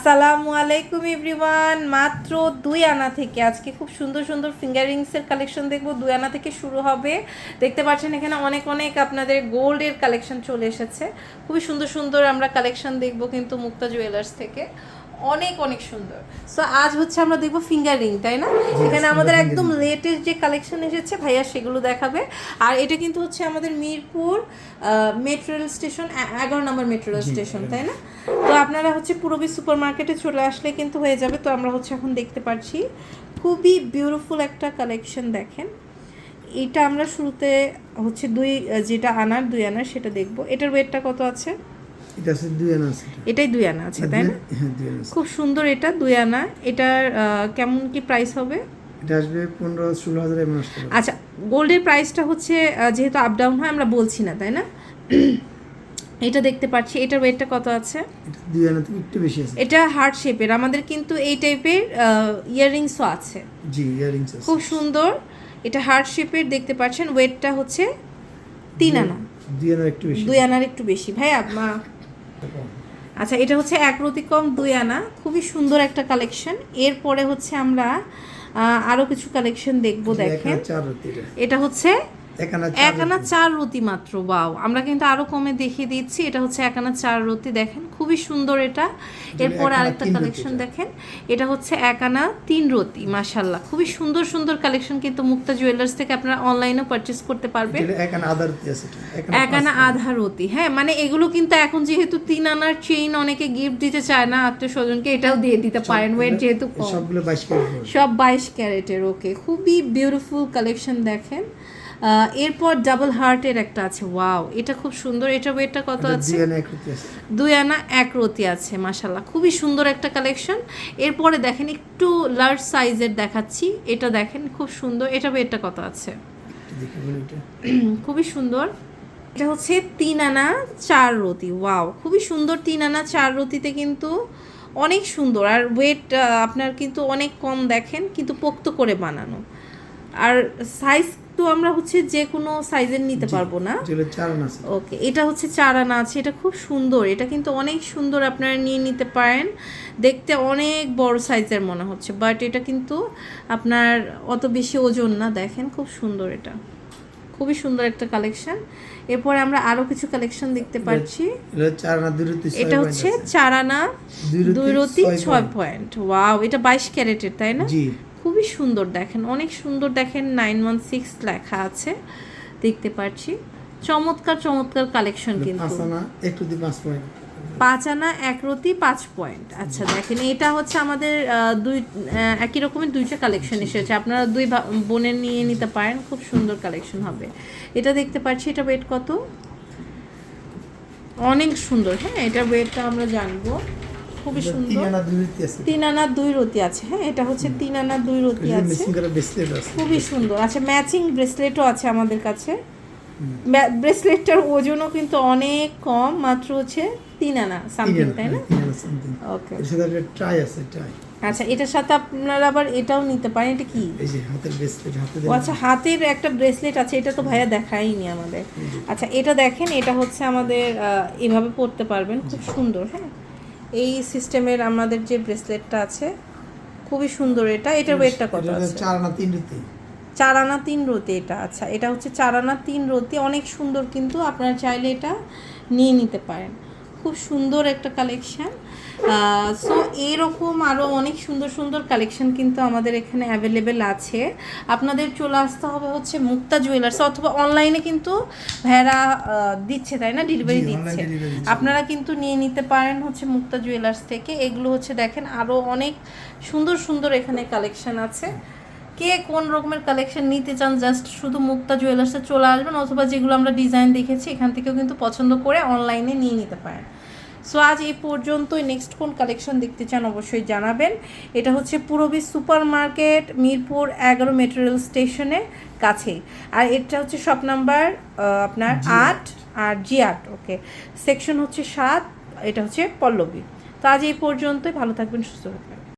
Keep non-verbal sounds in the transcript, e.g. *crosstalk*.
আসসালামু আলাইকুম এভরিওয়ান। মাত্র দুই আনা থেকে, আজকে খুব সুন্দর সুন্দর ফিঙ্গারিংসের কালেকশন দেখব। দুই আনা থেকে শুরু হবে। দেখতে পাচ্ছেন এখানে অনেক অনেক আপনাদের গোল্ডের কালেকশন চলে এসেছে। খুবই সুন্দর সুন্দর আমরা কালেকশন দেখব কিন্তু মুক্তা জুয়েলার্স থেকে। অনেক অনেক সুন্দর। সো আজ হচ্ছে আমরা দেখব ফিঙ্গারিং তাই না? এখানে আমাদের একদম লেটেস্ট যে কালেকশন এসেছে ভাইয়া সেগুলো দেখাবে। আর এটা কিন্তু হচ্ছে আমাদের মিরপুর মেট্রো রেল স্টেশন এগারো নম্বর মেট্রো রেল স্টেশন তাই না? তো আপনারা হচ্ছে পূরবী সুপার মার্কেটে চলে আসলে কিন্তু হয়ে যাবে। তো আমরা হচ্ছে এখন দেখতে পাচ্ছি খুবই বিউটিফুল একটা কালেকশন দেখেন। এটা আমরা শুরুতে হচ্ছে দুই যেটা আনার দুই আনার সেটা দেখব। এটার ওয়েটটা কত আছে? এটা আছে দুই আনা আছে এটাই দুই আনা আছে তাই না? হ্যাঁ দুই আনা খুব সুন্দর এটা দুই আনা। এটার কেমন কি প্রাইস হবে? এটা আসবে পনেরো ষোলো হাজার এমন আসতে আচ্ছা গোল্ডের প্রাইসটা হচ্ছে যেহেতু আপ ডাউন হয় আমরা বলছি না তাই না? *clears throat* এটা দেখতে পাচ্ছি এটার ওয়েটটা কত আছে? দুই আনা থেকে একটু বেশি আছে। এটা হার্ট শেপের আমাদের কিন্তু এই টাইপের ইয়াররিংসও আছে। জি ইয়ারিংস আছে। খুব সুন্দর। এটা হার্ট শেপের দেখতে পাচ্ছেন ওয়েটটা হচ্ছে তিন আনা। দুই আনার একটু বেশি। দুই আনার একটু বেশি। ভাই আচ্ছা এটা হচ্ছে এক রতিকম দুই আনা। খুবই সুন্দর একটা কালেকশন। এরপরে হচ্ছে আমরা আরও আরও কিছু কালেকশন দেখব দেখেন। এটা হচ্ছে এক আনা চার রতি। মাত্র বাও আমরা কিন্তু আরও কমে দেখিয়ে দিচ্ছি এটা হচ্ছে এক আনা চার রতি দেখেন খুবই সুন্দর এটা। এরপর আরেকটা কালেকশন দেখেন এটা হচ্ছে এক আনা তিন রতি মাশাল্লাহ খুবই সুন্দর সুন্দর কালেকশন কিন্তু মুক্তা জুয়েলার্স থেকে আপনারা অনলাইনেও পারচেস করতে পারবেন। এক আনা আধা রতি আছে এক আনা আধা রতি হ্যাঁ মানে এগুলো কিন্তু এখন যেহেতু তিন আনার চেইন অনেকে গিফট দিতে চায় না আত্মীয় স্বজনকে এটাও দিয়ে দিতে পারেন ওয়েট যেহেতু সবগুলো বাইশ কেজি সব বাইশ ক্যারেটের ওকে খুবই বিউটিফুল কালেকশন দেখেন। এরপর ডাবল হার্টের একটা আছে। ওয়াও এটা খুব সুন্দর। এটা ওয়েটটা কত আছে? দুই আনা এক রতি আছে। মাশাল্লাহ খুবই সুন্দর একটা কালেকশন এরপরে দেখেন একটু লার্জ সাইজের দেখাচ্ছি। এটা দেখেন খুব সুন্দর। এটা ওয়েটটা কত আছে? *clears throat* খুবই সুন্দর। এটা হচ্ছে তিন আনা চার রতি। ওয়াও খুবই সুন্দর তিন আনা চার রতিতে কিন্তু অনেক সুন্দর। আর ওয়েট আপনার কিন্তু অনেক কম দেখেন কিন্তু পোক্ত করে বানানো। আর সাইজ তো আমরা হচ্ছে যে কোনো সাইজের নিতে পারব না। ওকে এটা হচ্ছে চার আনা আছে এটা খুব সুন্দর। এটা কিন্তু অনেক সুন্দর আপনারা নিয়ে নিতে পারেন। দেখতে অনেক বড় সাইজের মনে হচ্ছে বাট এটা কিন্তু আপনার অত বেশি ওজন না দেখেন খুব সুন্দর এটা। খুবই সুন্দর একটা কালেকশন এরপরে আমরা আরও কিছু কালেকশন দেখতে পাচ্ছি। এটা হচ্ছে আছে। চার আনা দুই রতি, ছয় পয়েন্ট ওয়াও এটা বাইশ ক্যারেটের তাই না? খুবই সুন্দর দেখেন অনেক সুন্দর দেখেন নাইন ওয়ান সিক্স লেখা আছে দেখতে পাচ্ছি চমৎকার চমৎকার কালেকশন কিন্তু। পাঁচ পাঁচ পয়েন্ট পাঁচ আনা এক পাঁচ পয়েন্ট আচ্ছা দেখেন এটা হচ্ছে আমাদের দুই একই রকমের দুইটা কালেকশন এসেছে। আপনারা দুই বোনের নিয়ে নিতে পারেন খুব সুন্দর কালেকশন হবে। এটা দেখতে পাচ্ছি এটা ওয়েট কত? অনেক সুন্দর হ্যাঁ এটা ওয়েটটা আমরা জানব। খুবই সুন্দর। তিন আনা দুই রতি আছে। হ্যাঁ এটা হচ্ছে তিন আনা দুই রতি আছে। খুবই সুন্দর। আচ্ছা ম্যাচিং ব্রেসলেটও আছে আমাদের কাছে। ব্রেসলেটটার ওজনও কিন্তু অনেক কম মাত্র হচ্ছে তিন আনা সামথিং তাই না? হ্যাঁ। ওকে এর ট্রাই আছে ট্রাই আচ্ছা এটার সাথে আপনারা আবার এটাও নিতে পারেন এটা কি? এই যে হাতের ব্রেসলেট হাতে ও আচ্ছা হাতের একটা ব্রেসলেট আছে এটা তো ভাইয়া দেখাইনি আমাদের। আচ্ছা এটা দেখেন এটা হচ্ছে আমাদের এভাবে পরতে পারবেন খুব সুন্দর হ্যাঁ। এই সিস্টেমের আমাদের যে ব্রেসলেটটা আছে খুবই সুন্দর এটা এটার ওয়েটটা কত আছে? চার আনা তিন রতি। চার আনা তিন রতি এটা আচ্ছা এটা হচ্ছে চার আনা তিন রতি অনেক সুন্দর কিন্তু আপনারা চাইলে এটা নিয়ে নিতে পারেন। খুব সুন্দর একটা কালেকশান সো এরকম আরও অনেক সুন্দর সুন্দর কালেকশন কিন্তু আমাদের এখানে অ্যাভেলেবেল আছে। আপনাদের চলে আসতে হবে হচ্ছে মুক্তা জুয়েলার্স অথবা অনলাইনে কিন্তু ভেড়া দিচ্ছে তাই না? ডেলিভারি দিচ্ছে। আপনারা কিন্তু নিয়ে নিতে পারেন হচ্ছে মুক্তা জুয়েলার্স থেকে। এগুলো হচ্ছে দেখেন আরও অনেক সুন্দর সুন্দর এখানে কালেকশন আছে। কে কোন রকমের কালেকশন নিতে চান জাস্ট শুধু মুক্তা জুয়েলার্সে চলে আসবেন অথবা যেগুলো আমরা ডিজাইন দেখেছি এখান থেকেও কিন্তু পছন্দ করে অনলাইনে নিয়ে নিতে পারেন। সো আজ এই পর্যন্তই। নেক্সট কোন কালেকশন দেখতে চান অবশ্যই জানাবেন। এটা হচ্ছে পুরবী সুপার মার্কেট মিরপুর এগারো মেটেরিয়াল স্টেশনের কাছেই আর এটা হচ্ছে শপ নাম্বার আপনার আট। আর জি আট ওকে সেকশন হচ্ছে সাত এটা হচ্ছে পল্লবী। তো আজ এই পর্যন্তই। ভালো থাকবেন সুস্থ থাকবেন।